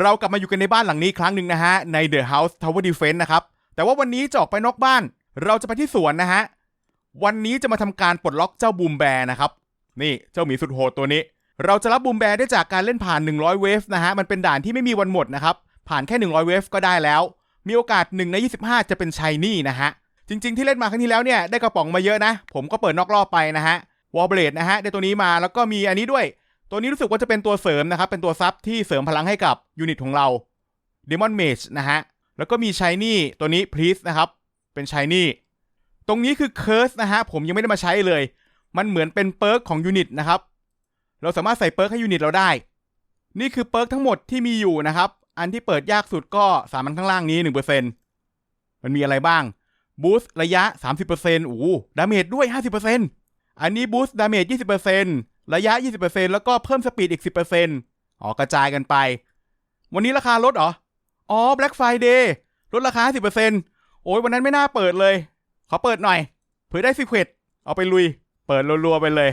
เรากลับมาอยู่กันในบ้านหลังนี้ครั้งหนึ่งนะฮะ ใน The House Tower Defense นะครับ แต่ว่าวันนี้จะออกไปนอกบ้าน เราจะไปที่สวนนะฮะ วันนี้จะมาทำการปลดล็อกเจ้าบูมแบร์นะครับ นี่เจ้าหมีสุดโหดตัวนี้ เราจะรับบูมแบร์ได้จากการเล่นผ่าน 100 เวฟนะฮะ มันเป็นด่านที่ไม่มีวันหมดนะครับ ผ่านแค่ 100 เวฟก็ได้แล้ว มีโอกาส1ใน25 จะเป็นชัยนี่นะฮะ จริง ๆ ที่เล่นมาครั้งที่แล้วเนี่ยได้กระป๋องมาเยอะนะ ผมก็เปิดนอกรอบไปนะฮะ วอลเบลดนะฮะได้ตัวนี้มาแล้วก็มีอันนี้ด้วย ตัวนี้รู้สึกว่าจะเป็นตัวเสริมนะครับ เป็นตัวซับที่เสริมพลังให้กับยูนิตของเรา Demon Mage นะฮะ แล้วก็มี Shiny ตัวนี้ Priest นะครับ เป็น Shiny ตรงนี้คือ Curse นะฮะ ผมยังไม่ได้มาใช้เลย มันเหมือนเป็นเปิร์กของยูนิตนะครับ เราสามารถใส่เปิร์กให้ยูนิตเราได้ นี่คือเปิร์กทั้งหมดที่มีอยู่นะครับ อันที่เปิดยากสุดก็สามอันข้างล่างนี้ 1%มันมีอะไรบ้างบูสต์ระยะ 30%โอ้ดาเมจด้วย 50%อันนี้บูสต์ดาเมจ20% ระยะ 20%แล้วก็เพิ่มสปีดอีก 10%อ๋อกระจายกันไป วันนี้ราคาลดเหรอ อ๋อ Black Friday ลดราคา 10%โอ้ยวันนั้นไม่น่าเปิดเลย ขอเปิดหน่อยเผื่อได้ซีเควตเอาไปลุย เปิดรัวๆไปเลย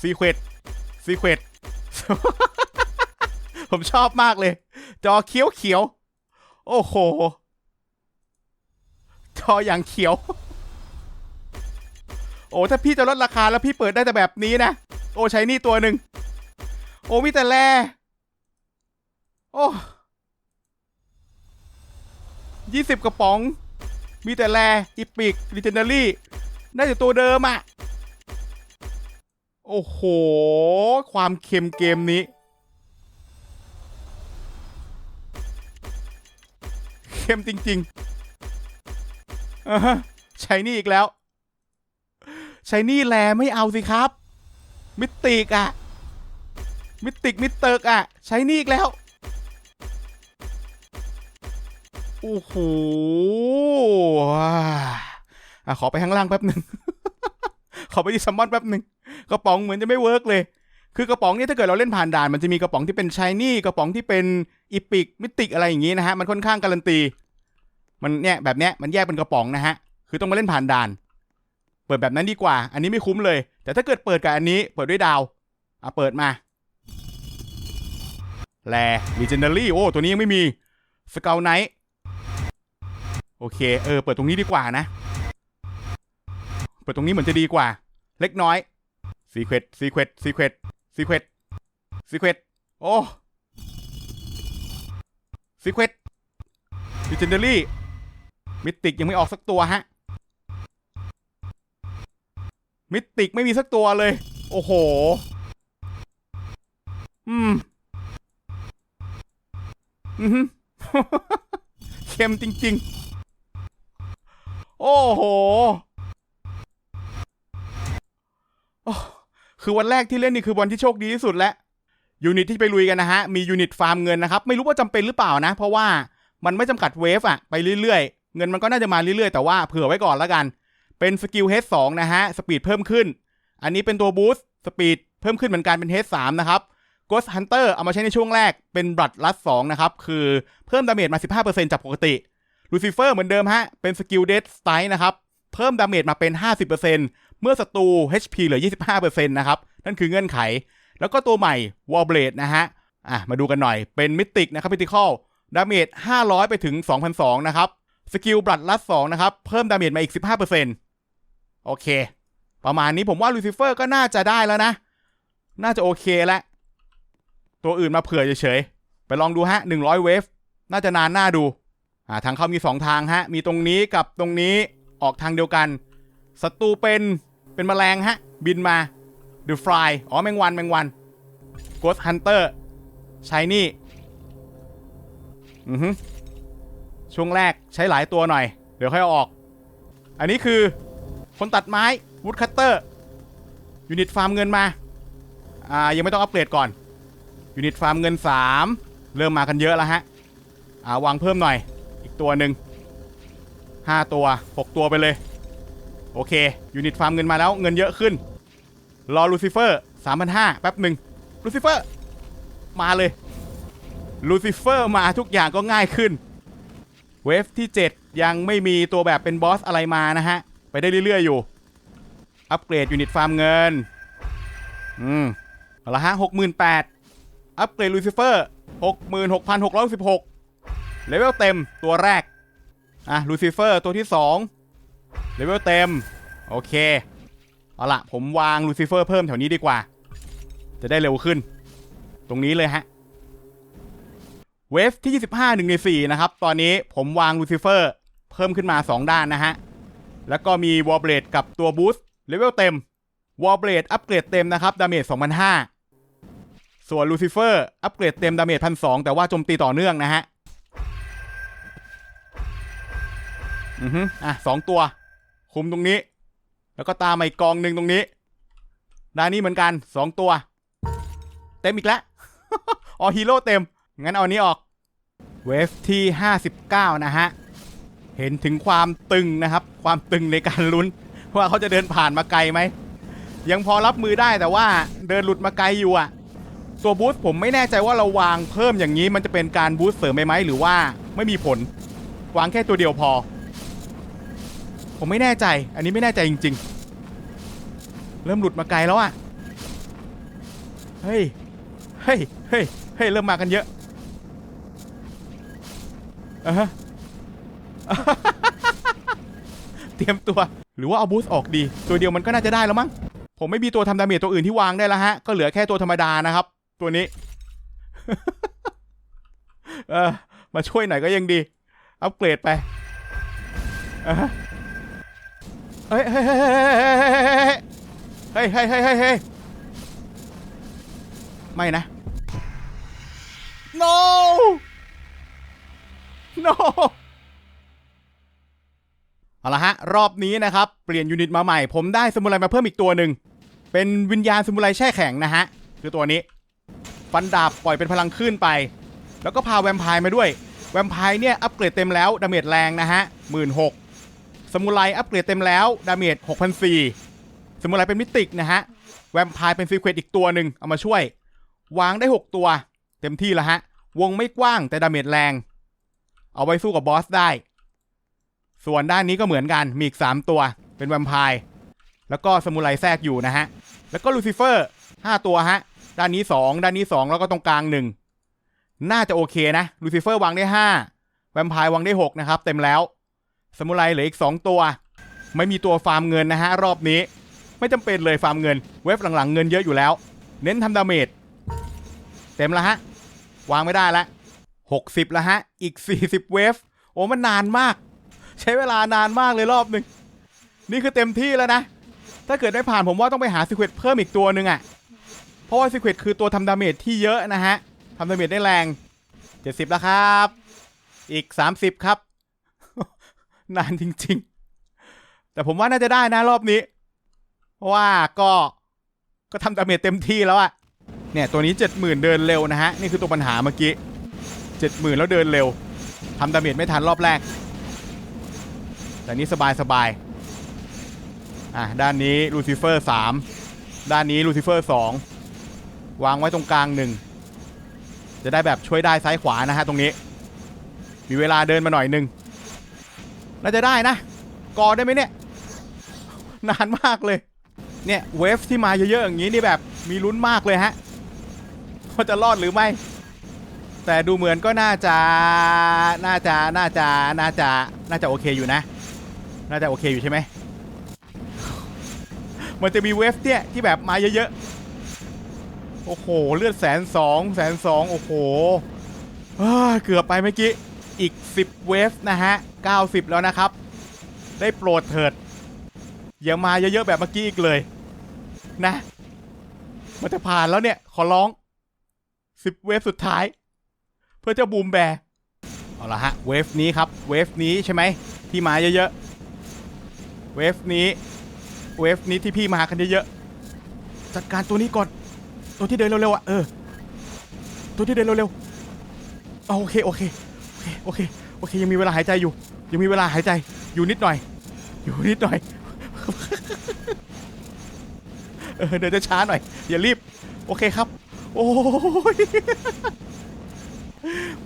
ซีเควตซีเควตผมชอบมากเลย จอเขียวเขียว โอ้โห จออย่างเขียว โอ้ถ้าพี่จะลดราคาแล้วพี่เปิดได้แต่แบบนี้นะ โอ้ใช้นี่ตัวหนึ่งโอ้มีแต่แลโอ้ยี่สิบกระป๋อง มีแต่แลอีปิกลิเจนดารี่ได้แต่ตัวเดิมอะโอ้โห ความเค็มเกมนี้ เค็มจริงๆอะใช้นี่อีกแล้ว ใช้นี่แลไม่เอาสิครับ มิติกอะมิติกมิเตอร์กอะใช้นี่อีกแล้ว โอ้โหอะขอไปข้างล่างแป๊บหนึ่ง ขอไปที่ซัมมอนแป๊บหนึ่งกระป๋องเหมือนจะไม่เวิร์กเลย คือกระป๋องนี่ถ้าเกิดเราเล่นผ่านด่านมันจะมีกระป๋องที่เป็นชายนี่กระป๋องที่เป็นอีพิกมิติกอะไรอย่างงี้นะฮะ มันค่อนข้างการันตี มันเนี่ยแบบเนี้ยมันแยกเป็นกระป๋องนะฮะ คือต้องมาเล่นผ่านด่าน เปิดแบบนั้นดีกว่า อันนี้ไม่คุ้มเลย แต่ถ้าเกิดเปิดกับอันนี้เปิดด้วยดาว อะเปิดมา แล Legendary โอ้ ตัวนี้ยังไม่มีสเกลไนท์โอเค เออ เปิดตรงนี้ดีกว่านะ เปิดตรงนี้เหมือนจะดีกว่า เล็กน้อย Secret Secret Secret Secret Secret โอ้ Secret Legendary มิติกยังไม่ออกสักตัวฮะ มิติกไม่มีสักตัวเลย โอ้โห อืม อือหือเค็มจริง ๆ โอ้โห คือวันแรกที่เล่นนี่คือวันที่โชคดีที่สุดแล้วยูนิตที่ไปลุยกันนะฮะ มียูนิตฟาร์มเงินนะครับ ไม่รู้ว่าจำเป็นหรือเปล่านะ เพราะว่ามันไม่จำกัดเวฟอะไปเรื่อยๆ เงินมันก็น่าจะมาเรื่อยๆ แต่ว่าเผื่อไว้ก่อนแล้วกัน เป็นสกิล H2 นะฮะ สปีดเพิ่มขึ้น อันนี้เป็นตัวบูสต์สปีดเพิ่มขึ้นเหมือนกันเป็น H3 นะครับ Ghost Hunter เอามาใช้ในช่วงแรกเป็นบลัดลัด2นะครับ คือเพิ่มดาเมจมา 15%จากปกติ Lucifer เหมือนเดิมฮะ เป็นสกิล Death Strike นะครับเพิ่มดาเมจมาเป็น 50%เมื่อศัตรู HP เหลือ 25%นะครับ นั่นคือเงื่อนไข แล้วก็ตัวใหม่ Wallblade นะฮะอะมาดูกันหน่อยเป็นมิติกนะครับ Mythical ดาเมจ500 ไปถึง 2,002นะครับสกิลบลัดลัด2นะครับเพิ่มดาเมจมาอีก 15% โอเค ประมาณนี้ผมว่า Lucifer ก็น่าจะได้แล้วนะ น่าจะโอเคแล้ว ตัวอื่นมาเผื่อเฉยๆ ไปลองดูฮะ 100 เวฟ น่าจะนานหน่าดู อ่า ทางเข้ามี 2 ทางฮะ มีตรงนี้กับตรงนี้ออกทางเดียวกัน ศัตรูเป็น เป็นแมลงฮะ บินมา The Fly อ๋อ แมงวัน แมงวัน Ghost Hunter ใช้นี่ อือฮึช่วงแรกใช้หลายตัวหน่อย เดี๋ยวค่อยออก อันนี้คือ คนตัดไม้ Woodcutter ยูนิตฟาร์มเงินมาอ่ายังไม่ต้องอัปเกรดก่อนยูนิตฟาร์มเงิน 3 เริ่มมากันเยอะแล้วฮะอ่าวางเพิ่มหน่อยอีกตัวหนึ่ง5 ตัว 6 ตัวไปเลย โอเคยูนิตฟาร์มเงินมาแล้วเงินเยอะขึ้น รอลูซิเฟอร์3,500แป๊บหนึ่งลูซิเฟอร์มาเลยลูซิเฟอร์มาทุกอย่างก็ง่ายขึ้น เวฟที่ 7 ยังไม่มีตัวแบบเป็นบอสอะไรมานะฮะ ไปได้เรื่อยๆอยู่ อัปเกรดยูนิตฟาร์มเงิน อืมเอาละฮะหกหมื่นแปดอัปเกรดลูซิเฟอร์66,616เลเวลเต็มตัวแรก อะลูซิเฟอร์ตัวที่2เลเวลเต็ม โอเค เอาละผมวางลูซิเฟอร์เพิ่มแถวนี้ดีกว่า จะได้เร็วขึ้น ตรงนี้เลยฮะ เวฟที่ 25 1ใน4นะครับ ตอนนี้ผมวางลูซิเฟอร์เพิ่มขึ้นมา 2 ด้านนะฮะ แล้วก็มีวอลเบรดกับตัวบูสต์เลเวลเต็มวอลเบรดอัปเกรดเต็มนะครับดาเมจ2,005ส่วนลูซิเฟอร์อัปเกรดเต็มดาเมจ1,200แต่ว่าโจมตีต่อเนื่องนะฮะอือฮึอะสองตัว คุมตรงนี้ แล้วก็ตามมาอีกกองหนึ่งตรงนี้ด้านนี้เหมือนกันสองตัว เต็มอีกแล้วอ๋อฮีโร่เต็ม งั้นเอาอันนี้ออก เวฟที่ 59 นะฮะ เห็นถึงความตึงนะครับ ความตึงในการลุ้นว่าเขาจะเดินผ่านมาไกลไหม ยังพอรับมือได้แต่ว่าเดินหลุดมาไกลอยู่อะตัวบูสต์ผมไม่แน่ใจว่าเราวางเพิ่มอย่างนี้มันจะเป็นการบูสต์เสริมไปไหมหรือว่าไม่มีผล วางแค่ตัวเดียวพอ ผมไม่แน่ใจ อันนี้ไม่แน่ใจจริง ๆ เริ่มหลุดมาไกลแล้วอะเฮ้ยเฮ้ยเฮ้ยเฮ้ยเริ่มมากันเยอะอ่าฮะ เตรียมตัว หรือว่าเอาบูสต์ออกดี ตัวเดียวมันก็น่าจะได้แล้วมั้ง ผมไม่มีตัวทำดาเมจตัวอื่นที่วางได้แล้วฮะ ก็เหลือแค่ตัวธรรมดานะครับ ตัวนี้ เออ มาช่วยหน่อยก็ยังดี อัปเกรดไปอ่าฮะเฮ้ยเฮ้ยเฮ้ยเฮ้ยเฮ้ยเฮ้ยเฮ้ยเฮ้ยไม่นะ no no เอาละฮะ รอบนี้นะครับ เปลี่ยนยูนิตมาใหม่ ผมได้สมุไรมาเพิ่มอีกตัวหนึ่ง เป็นวิญญาณสมุไรแช่แข็งนะฮะ คือตัวนี้ ฟันดาบปล่อยเป็นพลังขึ้นไป แล้วก็พาแวมไพร์มาด้วย แวมไพร์เนี่ยอัปเกรดเต็มแล้ว ดาเมจแรงนะฮะหมื่นหกสมุไรอัปเกรดเต็มแล้ว ดาเมจ6,004สมุไรเป็นมิติกนะฮะ แวมไพร์เป็นซีเควตอีกตัวหนึ่งเอามาช่วย วางได้ 6 ตัว เต็มที่แล้วฮะ วงไม่กว้างแต่ดาเมจแรง เอาไว้สู้กับบอสได้ ส่วนด้านนี้ก็เหมือนกันมีอีก3ตัวเป็นแวมไพร์แล้วก็สมุไรแทรกอยู่นะฮะ แล้วก็ลูซิเฟอร์5ตัวฮะ ด้านนี้2ด้านนี้2แล้วก็ตรงกลาง1น่าจะโอเคนะลูซิเฟอร์วางได้5แวมไพร์วางได้6นะครับ เต็มแล้ว สมุไรเหลืออีก2ตัว ไม่มีตัวฟาร์มเงินนะฮะ รอบนี้ ไม่จำเป็นเลยฟาร์มเงิน เว็บหลังๆเงินเยอะอยู่แล้ว เน้นทำดาเมจเต็มแล้วฮะ วางไม่ได้ละ60แล้วฮะ อีก40เวฟโอ้มันนานมาก ใช้เวลานานมากเลยรอบหนึ่งนี่คือเต็มที่แล้วนะ ถ้าเกิดได้ผ่านผมว่าต้องไปหาซีเควตเพิ่มอีกตัวหนึ่งอะ่ะ เพราะว่าซีเควตคือตัวทำดาเมจที่เยอะนะฮะทำดาเมจได้แรง 70 แล้วครับ อีก 30 ครับ นานจริง ๆ แต่ผมว่าน่าจะได้นะรอบนี้ เพราะว่าก็ก็ทำดาเมจเต็มที่แล้วอะเนี่ยตัวนี้ 70,000 เดินเร็วนะฮะ นี่คือตัวปัญหาเมื่อกี้ 70,000 แล้วเดินเร็วทำดาเมจไม่ทันรอบแรก แต่นี้สบายสบายอะด้านนี้ลูซิเฟอร์3ด้านนี้ลูซิเฟอร์2วางไว้ตรงกลางหนึ่งจะได้แบบช่วยได้ซ้ายขวานะฮะตรงนี้ มีเวลาเดินมาหน่อยหนึ่งน่าจะได้นะ กอได้ไหมเนี่ย นานมากเลย เนี่ยเวฟที่มาเยอะๆอย่างนี้นี่แบบมีลุ้นมากเลยฮะว่าจะรอดหรือไม่ แต่ดูเหมือนก็น่าจะ น่าจะ น่าจะ น่าจะ น่าจะโอเคอยู่นะ น่าจะโอเคอยู่ใช่ไหมมันจะมีเวฟเนี่ยที่แบบมาเยอะๆ โอ้โห เลือดแสนสองแสนสองโอ้โหเกือบไปเมื่อกี้ อีก 10 เวฟนะฮะ 90 แล้วนะครับ ได้โปรดเถิด อย่ามาเยอะๆแบบเมื่อกี้อีกเลย นะ มันจะผ่านแล้วเนี่ย ขอร้อง 10 เวฟสุดท้าย เพื่อเจะบูมแบร์เอาละฮะ เวฟนี้ครับ เวฟนี้ใช่ไหม ที่มาเยอะๆ เวฟนี้เวฟนี้ที่พี่มากันเยอะๆจัดการตัวนี้ก่อน ตัวที่เดินเร็วๆอะเออตัวที่เดินเร็วๆโอเคโอเคโอเคโอเคโอเคยังมีเวลาหายใจอยู่ ยังมีเวลาหายใจอยู่นิดหน่อย อยู่นิดหน่อยเออเดินจะช้าหน่อยอย่ารีบโอเคครับ โอ้ย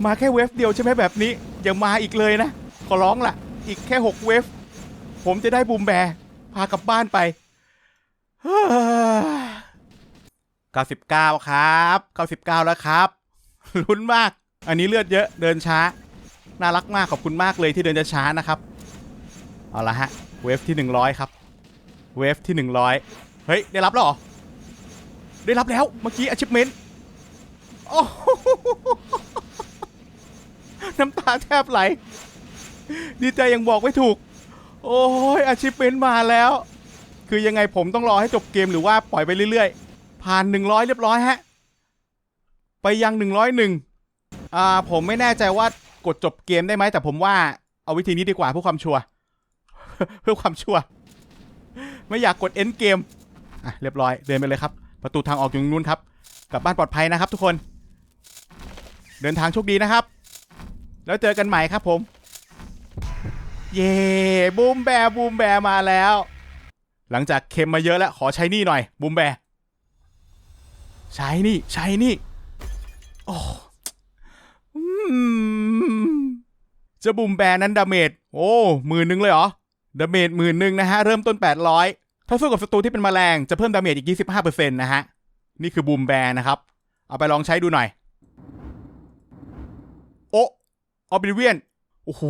มาแค่เวฟเดียวใช่ไหมแบบนี้ อย่ามาอีกเลยนะ ขอร้องล่ะ อีกแค่ 6 เวฟ ผมจะได้บูมแบร์พากลับบ้านไป99 ครับ99แล้วครับลุ้นมาก อันนี้เลือดเยอะเดินช้า น่ารักมากขอบคุณมากเลยที่เดินช้านะครับ เอาละฮะ เวฟที่ 100 ครับ เวฟที่ 100 เฮ้ย ได้รับแล้วหรอ ได้รับแล้วเมื่อกี้ achievement โอ้น้ำตาแทบไหล ดีใจยังบอกไม่ถูก โอ้ย achievement มาแล้ว คือยังไงผมต้องรอให้จบเกมหรือว่าปล่อยไปเรื่อยๆ ผ่าน 100 เรียบร้อยฮะ ไปยัง 101อ่าผมไม่แน่ใจว่ากดจบเกมได้ไหมแต่ผมว่าเอาวิธีนี้ดีกว่าเพื่อความชัวร์เพื่อความชัวร์ไม่อยากกด end เกมอะเรียบร้อยเดินไปเลยครับ ประตูทางออกอยู่ตรงนู้นครับกลับบ้านปลอดภัยนะครับ ทุกคน เดินทางโชคดีนะครับ แล้วเจอกันใหม่ครับผม เย่บูมแบรบูมแบรมาแล้ว หลังจากเค็มมาเยอะแล้ว ขอใช้นี่หน่อยบูมแบรใช้นี่ ใช้นี่ โอ้จะบูมแบรนั้นดาเมจโอ้หมื่นหนึ่งเลยเหรอดาเมจหมื่นหนึ่งนะฮะ เริ่มต้น 800 ถ้าสู้กับศัตรูที่เป็นแมลงจะเพิ่มดาเมจอีก 25%นะฮะ นี่คือบูมแบรนะครับ เอาไปลองใช้ดูหน่อย โอ้ออบิเวียน โอ้โห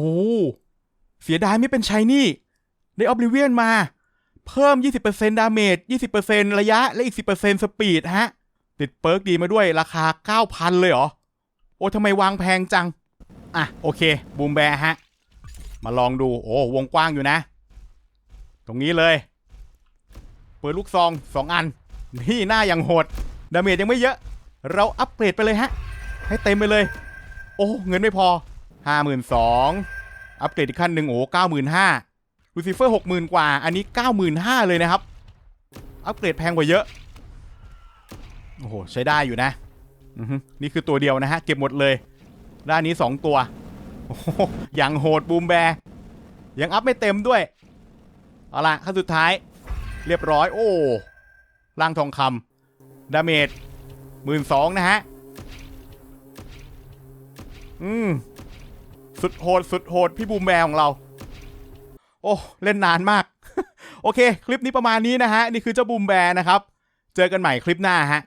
เสียดายไม่เป็นชายนี่ได้ออบลิเวียนมา เพิ่ม 20%ดาเมจ 20%ระยะ และอีก 10%สปีดฮะ ติดเปิร์กดีมาด้วยราคา 9,000 เลยเหรอ โอ้ทำไมวางแพงจัง อะ โอเค บูมแบร์ฮะ มาลองดู โอ้ วงกว้างอยู่นะ ตรงนี้เลย เปิดลูกซองสองอัน นี่หน้าอย่างโหด ดาเมจยังไม่เยอะ เราอัปเกรดไปเลยฮะ ให้เต็มไปเลย โอ้ เงินไม่พอ 52,000 อัปเกรดอีกขั้นหนึ่งโอ้95,000ลูซิเฟอร์60,000กว่า อันนี้95,000เลยนะครับ อัปเกรดแพงกว่าเยอะ โอ้โห ใช้ได้อยู่นะ นี่คือตัวเดียวนะฮะ เก็บหมดเลย ด้านนี้2ตัว โอ้โหอย่างโหดบูมแบร์ยังอัพไม่เต็มด้วย เอาละขั้นสุดท้าย เรียบร้อย โอ้ร่างทองคำดาเมจหมื่นสองนะฮะ อืม สุดโหดสุดโหดพี่บูมแบร์ของเรา โอ้เล่นนานมาก โอเค คลิปนี้ประมาณนี้นะฮะ นี่คือเจ้าบูมแบร์นะครับ เจอกันใหม่คลิปหน้าฮะ